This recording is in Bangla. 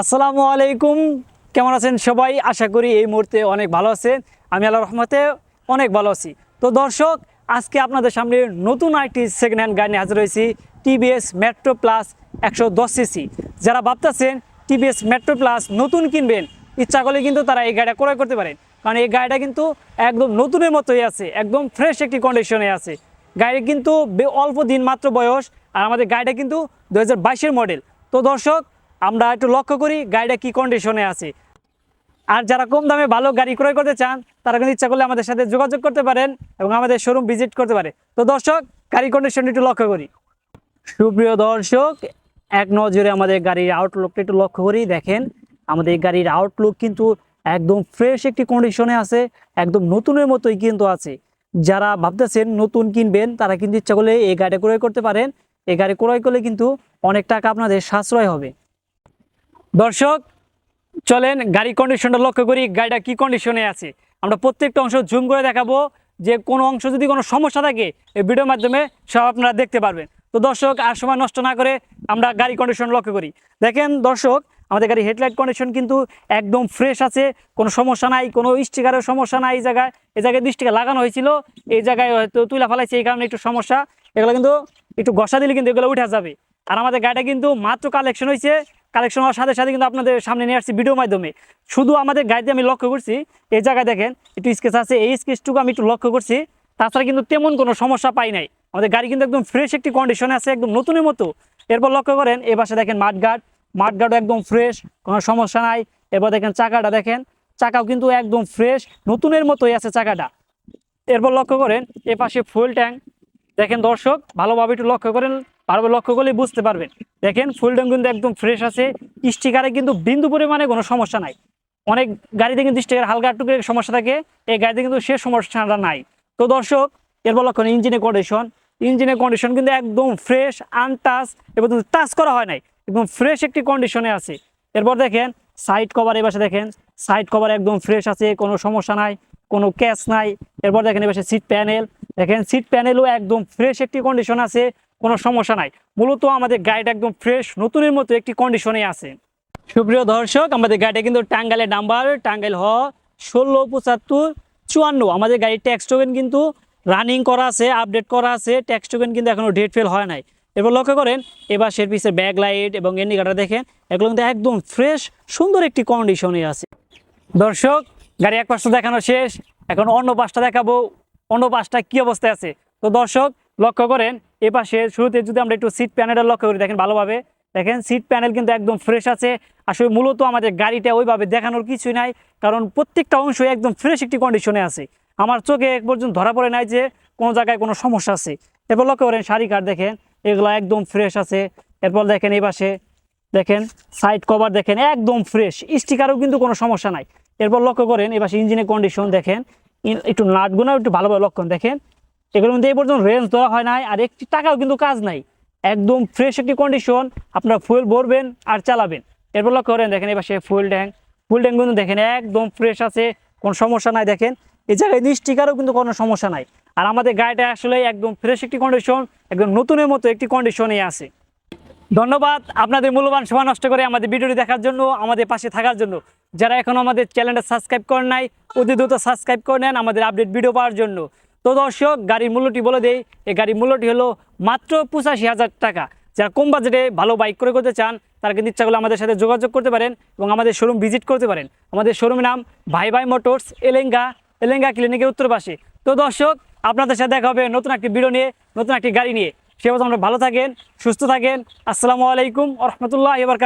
আসসালামু আলাইকুম। কেমন আছেন সবাই? আশা করি এই মুহূর্তে অনেক ভালো আছেন। আমি আল্লাহ রহমতে অনেক ভালো আছি। তো দর্শক, আজকে আপনাদের সামনে নতুন আরেকটি সেকেন্ড হ্যান্ড গাড়ি নিয়ে হাজির হয়েছি টিভিএস মেট্রো প্লাস একশো দশ সিসি যারা ভাবতেছেন টিভিএস মেট্রো প্লাস নতুন কিনবেন, ইচ্ছা করলে কিন্তু তারা এই গাড়িটা ক্রয় করতে পারেন। কারণ এই গাড়িটা কিন্তু একদম নতুনের মতোই আছে, একদম ফ্রেশ একটি কন্ডিশনে আছে। গাড়ি কিন্তু অল্প দিন মাত্র বয়স, আর আমাদের গাড়িটা কিন্তু দু হাজার মডেল তো দর্শক আমরা একটু লক্ষ্য করি গাড়িটা কি কন্ডিশনে আছে। আর যারা কম দামে ভালো গাড়ি ক্রয় করতে চান, তারা কিন্তু ইচ্ছা করলে আমাদের সাথে যোগাযোগ করতে পারেন এবং আমাদের শোরুম ভিজিট করতে পারে। তো দর্শক, গাড়ি কন্ডিশন একটু লক্ষ্য করি। সুপ্রিয় দর্শক, এক নজরে আমাদের গাড়ির আউটলুকটা একটু লক্ষ্য করি, দেখেন আমাদের গাড়ির আউটলুক কিন্তু একদম ফ্রেশ একটি কন্ডিশনে আছে, একদম নতুনের মতোই কিন্তু আছে। যারা ভাবতেছেন নতুন কিনবেন, তারা কিন্তু ইচ্ছা করলে এই গাড়ি ক্রয় করতে পারেন। এই গাড়ি ক্রয় করলে কিন্তু অনেক টাকা আপনাদের সাশ্রয় হবে। দর্শক, চলেন গাড়ি কন্ডিশনটা লক্ষ্য করি, গাড়িটা কি কন্ডিশনে আছে? আমরা প্রত্যেকটা অংশ জুম করে দেখাবো যে কোনো অংশ যদি কোনো সমস্যা থাকে, এই ভিডিওর মাধ্যমে সব আপনারা দেখতে পারবেন। তো দর্শক, আর সময় নষ্ট না করে আমরা গাড়ি কন্ডিশন লক্ষ্য করি। দেখেন দর্শক, আমাদের গাড়ি হেডলাইট কন্ডিশন কিন্তু একদম ফ্রেশ আছে, কোনো সমস্যা নাই, কোনো স্টিকারের সমস্যা নাই এই জায়গায়। এই জায়গায় স্টিকার লাগানো হয়েছিল, এই জায়গায় হয়তো তুলা ফেলাইছে, এই কারণে একটু সমস্যা। এগুলো কিন্তু একটু ঘষা দিলে কিন্তু এগুলো উঠে যাবে। আর আমাদের গাড়িটা কিন্তু মাত্র কালেকশন হয়েছে কালেকশন হওয়ার সাথে সাথে কিন্তু আপনাদের সামনে নিয়ে আসছি ভিডিওর মাধ্যমে। শুধু আমাদের গাড়িতে আমি লক্ষ্য করছি, এই জায়গায় দেখেন, একটু স্কেচ আছে, এই স্কেচটুকু আমি একটু লক্ষ্য করছি। তাছাড়া কিন্তু তেমন কোনো সমস্যা পাই নাই। আমাদের গাড়ি কিন্তু একদম ফ্রেশ একটি কন্ডিশনে আছে, একদম নতুনের মতো। এরপর লক্ষ্য করেন, এই পাশে দেখেন মাঠগার্ড মাঠগার্ডও একদম ফ্রেশ কোনো সমস্যা নাই। এরপর দেখেন চাকাটা দেখেন, চাকাও কিন্তু একদম ফ্রেশ নতুনের মতোই আছে চাকাটা। এরপর লক্ষ্য করেন, এ পাশে ফুল ট্যাঙ্ক দেখেন দর্শক, ভালোভাবে একটু লক্ষ্য করেন ভালোভাবে লক্ষ্য করলেই বুঝতে পারবেন। দেখেন ফুল ট্যাঙ্ক কিন্তু একদম ফ্রেশ আছে। স্টিকারে কিন্তু বিন্দু পরিমাণে কোনো সমস্যা নাই। অনেক গাড়িতে কিন্তু স্টিকার হালকা একটু সমস্যা থাকে। এই গাড়িতে কিন্তু সে সমস্যাটা নাই। তো দর্শক এরপর লক্ষ্য ইঞ্জিনের কন্ডিশন ইঞ্জিনের কন্ডিশন কিন্তু একদম ফ্রেশ আনটাচ এবং টাচ করা হয় নাই। একদম ফ্রেশ একটি কন্ডিশনে আছে। এরপর দেখেন সাইড কভার এবার দেখেন সাইড কভার একদম ফ্রেশ আছে, কোনো সমস্যা নাই, কোনো ক্যাচ নাই। এরপর দেখেন এবার সিট প্যানেল দেখেন সিট প্যানেলও একদম ফ্রেশ একটি কন্ডিশন আছে। কোনো সমস্যা নাই। মূলত আমাদের গাড়িটা একদম ফ্রেশ নতুনের মতো একটি কন্ডিশনে আছে। সুপ্রিয় দর্শক, আমাদের গাড়িটা কিন্তু টাঙ্গাইলের নাম্বার টাঙ্গাইল হ, ষোলো, পঁচাত্তর, চুয়ান্ন। আমাদের গাড়ির ট্যাক্স টোকেন কিন্তু রানিং করা আছে আপডেট করা আছে। ট্যাক্স টোকেন কিন্তু এখনও ডেট ফেল হয় নাই। এবার লক্ষ্য করেন, এবার সের পিসের ব্যাক লাইট এবং ইন্ডিকেটার দেখেন, এগুলো কিন্তু একদম ফ্রেশ সুন্দর একটি কন্ডিশনে আছে। দর্শক, গাড়ি এক পাশটা দেখানো শেষ, এখন অন্য পাশটা দেখাবো। অন্য পাশটা কি অবস্থায় আছে? তো দর্শক, লক্ষ্য করেন এ পাশে শুরুতে যদি আমরা একটু সিট প্যানেলটা লক্ষ্য করি, দেখেন ভালোভাবে। দেখেন সিট প্যানেল কিন্তু একদম ফ্রেশ আছে। আসলে মূলত আমাদের গাড়িটা ওইভাবে দেখানোর কিছুই নাই, কারণ প্রত্যেকটা অংশ একদম ফ্রেশ একটি কন্ডিশনে আছে। আমার চোখে এক পর্যন্ত ধরা পড়ে নাই যে কোনো জায়গায় কোনো সমস্যা আছে। এরপর লক্ষ্য করেন শাড়ি কাঠ দেখেন, এগুলো একদম ফ্রেশ আছে। এরপর দেখেন এই পাশে, দেখেন সাইড কভার দেখেন একদম ফ্রেশ স্টিকারও কিন্তু কোনো সমস্যা নাই। এরপর লক্ষ্য করেন এবার ইঞ্জিনের কন্ডিশন দেখেন একটু নাটগুলো একটু ভালোভাবে লক্ষণ দেখেন এগুলোর মধ্যে এই পর্যন্ত রেঞ্জ দেওয়া হয় নাই, আর একটি টাকাও কিন্তু কাজ নাই। একদম ফ্রেশ একটি কন্ডিশন আপনারা ফুয়েল ভরবেন আর চালাবেন। এরপর লক্ষ্য করেন, দেখেন এবার সে ফুয়েল ট্যাঙ্ক ফুল ট্যাঙ্ক কিন্তু দেখেন একদম ফ্রেশ আছে, কোনো সমস্যা নাই দেখেন। এই জায়গায় স্টিকারও কিন্তু কোনো সমস্যা নাই। আর আমাদের গাড়িটা আসলে একদম ফ্রেশ একটি কন্ডিশন একদম নতুনের মতো একটি কন্ডিশনে আছে। ধন্যবাদ আপনাদের মূল্যবান সময় নষ্ট করে আমাদের ভিডিওটি দেখার জন্য, আমাদের পাশে থাকার জন্য। যারা এখনও আমাদের চ্যানেলটা সাবস্ক্রাইব করেন নাই, অতি দ্রুত সাবস্ক্রাইব করে নেন আমাদের আপডেট ভিডিও পাওয়ার জন্য। তো দর্শক, গাড়ির মূল্যটি বলে দেই, এই গাড়ির মূল্যটি হলো মাত্র পঁচাশি হাজার টাকা। যারা কম বাজেটে ভালো বাইক করে করতে চান, তারা কিন্তু ইচ্ছা করলে আমাদের সাথে যোগাযোগ করতে পারেন এবং আমাদের শোরুম ভিজিট করতে পারেন। আমাদের শোরুমের নাম ভাই ভাই মোটরস এলেঙ্গা এলেঙ্গা ক্লিনিকের উত্তর পাশে। তো দর্শক, আপনাদের সাথে দেখা হবে নতুন একটি ভিডিও নিয়ে, নতুন একটি গাড়ি নিয়ে। সে আমরা ভালো থাকেন, সুস্থ থাকেন। আসসালামু আলাইকুম রহমতুল্লাহ এবার